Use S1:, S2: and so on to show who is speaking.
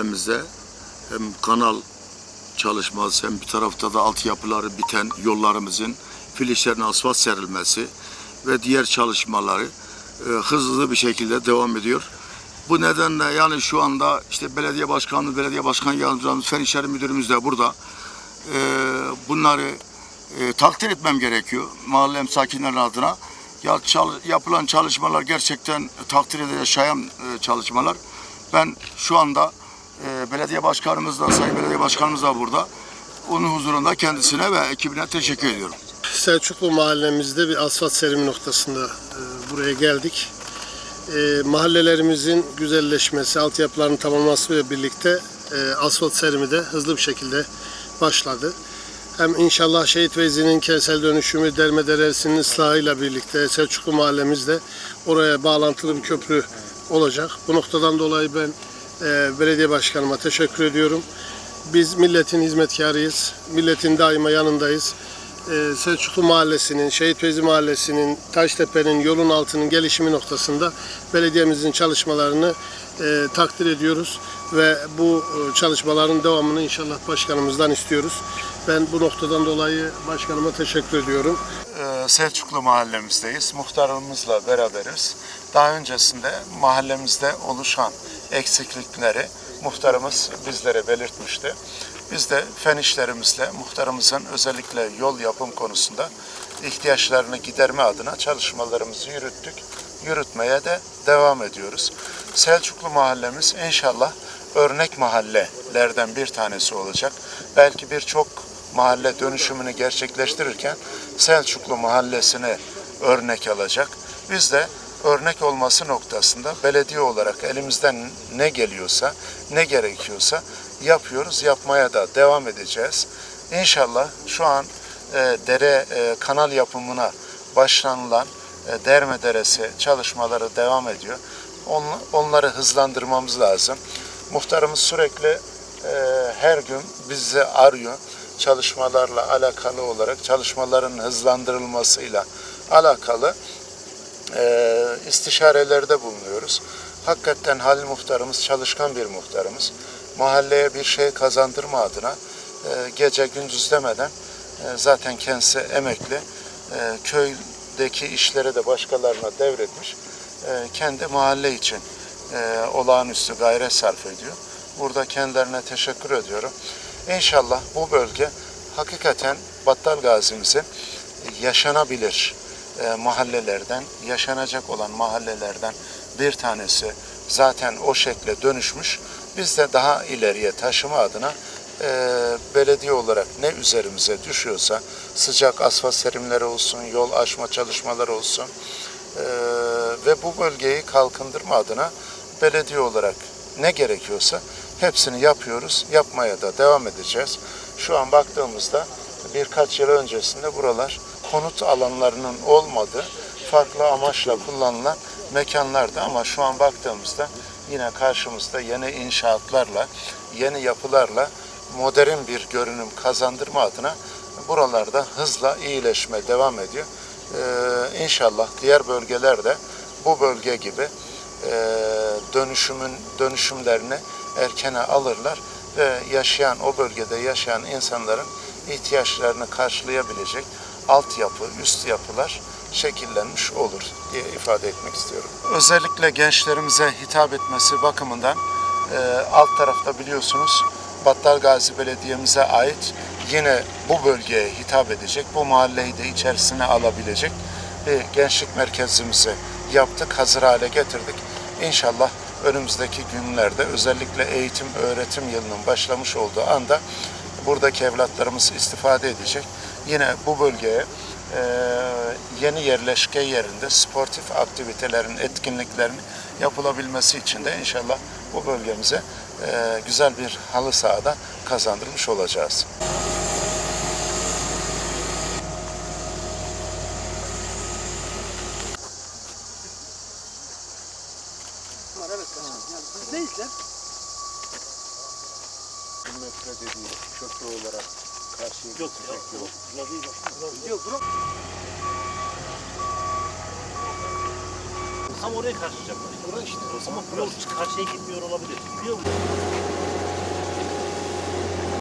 S1: mahallemizde hem kanal çalışması hem bir tarafta da altyapıları biten yollarımızın filişlerine asfalt serilmesi ve diğer çalışmaları e, hızlı bir şekilde devam ediyor. Bu nedenle yani şu anda işte belediye başkanı, belediye başkan yardımcımız, fen işleri müdürümüz de burada. E, bunları e, takdir etmem gerekiyor mahallem sakinleri adına. Ya çal- yapılan çalışmalar gerçekten takdir edilecek şayan e, çalışmalar. Ben şu anda e, belediye başkanımız da, sayın belediye başkanımız da burada. Onun huzurunda kendisine ve ekibine teşekkür ediyorum.
S2: Selçuklu mahallemizde bir asfalt serimi noktasında e, buraya geldik. E, mahallelerimizin güzelleşmesi, altyapıların tamamlanması ile birlikte e, asfalt serimi de hızlı bir şekilde başladı. Hem inşallah Şehit Veyzi'nin kentsel dönüşümü, Dermederesi'nin ıslahıyla birlikte Selçuklu mahallemizde oraya bağlantılı bir köprü olacak. Bu noktadan dolayı ben e, belediye başkanıma teşekkür ediyorum. Biz milletin hizmetkarıyız. Milletin daima yanındayız. Ee, Selçuklu Mahallesi'nin, Şehit Feyzi Mahallesi'nin, Taştepe'nin, yolun altının gelişimi noktasında belediyemizin çalışmalarını e, takdir ediyoruz ve bu e, çalışmaların devamını inşallah başkanımızdan istiyoruz. Ben bu noktadan dolayı başkanıma teşekkür ediyorum.
S3: Ee, Selçuklu mahallemizdeyiz. Muhtarımızla beraberiz. Daha öncesinde mahallemizde oluşan eksiklikleri muhtarımız bizlere belirtmişti. Biz de fen işlerimizle muhtarımızın özellikle yol yapım konusunda ihtiyaçlarını giderme adına çalışmalarımızı yürüttük. Yürütmeye de devam ediyoruz. Selçuklu mahallemiz inşallah örnek mahallelerden bir tanesi olacak. Belki birçok mahalle dönüşümünü gerçekleştirirken Selçuklu mahallesini örnek alacak. Biz de örnek olması noktasında belediye olarak elimizden ne geliyorsa, ne gerekiyorsa yapıyoruz, yapmaya da devam edeceğiz. İnşallah şu an e, dere e, kanal yapımına başlanılan e, Derme Deresi çalışmaları devam ediyor. On, onları hızlandırmamız lazım. Muhtarımız sürekli e, her gün bizi arıyor. Çalışmalarla alakalı olarak çalışmaların hızlandırılmasıyla alakalı e, istişarelerde bulunuyoruz. Hakikaten Halil Muhtarımız çalışkan bir muhtarımız. Mahalleye bir şey kazandırma adına e, gece gündüz demeden e, zaten kendisi emekli. E, köydeki işleri de başkalarına devretmiş. E, kendi mahalle için e, olağanüstü gayret sarf ediyor. Burada kendilerine teşekkür ediyorum. İnşallah bu bölge hakikaten Battal Gazi'mizin yaşanabilir e, mahallelerden, yaşanacak olan mahallelerden bir tanesi zaten o şekle dönüşmüş. Biz de daha ileriye taşıma adına e, belediye olarak ne üzerimize düşüyorsa sıcak asfalt serimleri olsun, yol aşma çalışmaları olsun e, ve bu bölgeyi kalkındırma adına belediye olarak ne gerekiyorsa hepsini yapıyoruz, yapmaya da devam edeceğiz. Şu an baktığımızda birkaç yıl öncesinde buralar konut alanlarının olmadığı farklı amaçla kullanılan mekanlardı ama şu an baktığımızda yine karşımızda yeni inşaatlarla, yeni yapılarla modern bir görünüm kazandırma adına buralarda hızla iyileşme devam ediyor. Ee, inşallah diğer bölgelerde bu bölge gibi e, dönüşümün dönüşümlerini erkene alırlar ve yaşayan o bölgede yaşayan insanların ihtiyaçlarını karşılayabilecek altyapı, üst yapılar şekillenmiş olur diye ifade etmek istiyorum. Özellikle gençlerimize hitap etmesi bakımından e, alt tarafta biliyorsunuz Battal Gazi Belediye'mize ait yine bu bölgeye hitap edecek, bu mahalleyi de içerisine alabilecek bir gençlik merkezimizi yaptık, hazır hale getirdik. İnşallah önümüzdeki günlerde özellikle eğitim öğretim yılının başlamış olduğu anda buradaki evlatlarımız istifade edecek. Yine bu bölgeye e, yeni yerleşke yerinde sportif aktivitelerin, etkinliklerin yapılabilmesi için de inşallah bu bölgemize e, güzel bir halı sahada kazandırmış olacağız. Bir metre dediği köprü olarak karşıya
S4: Yok. Yok. Tam oraya karşılayacaklar. Orası işte. Ama bu yol karşıya gitmiyor olabilir. Biliyor musun?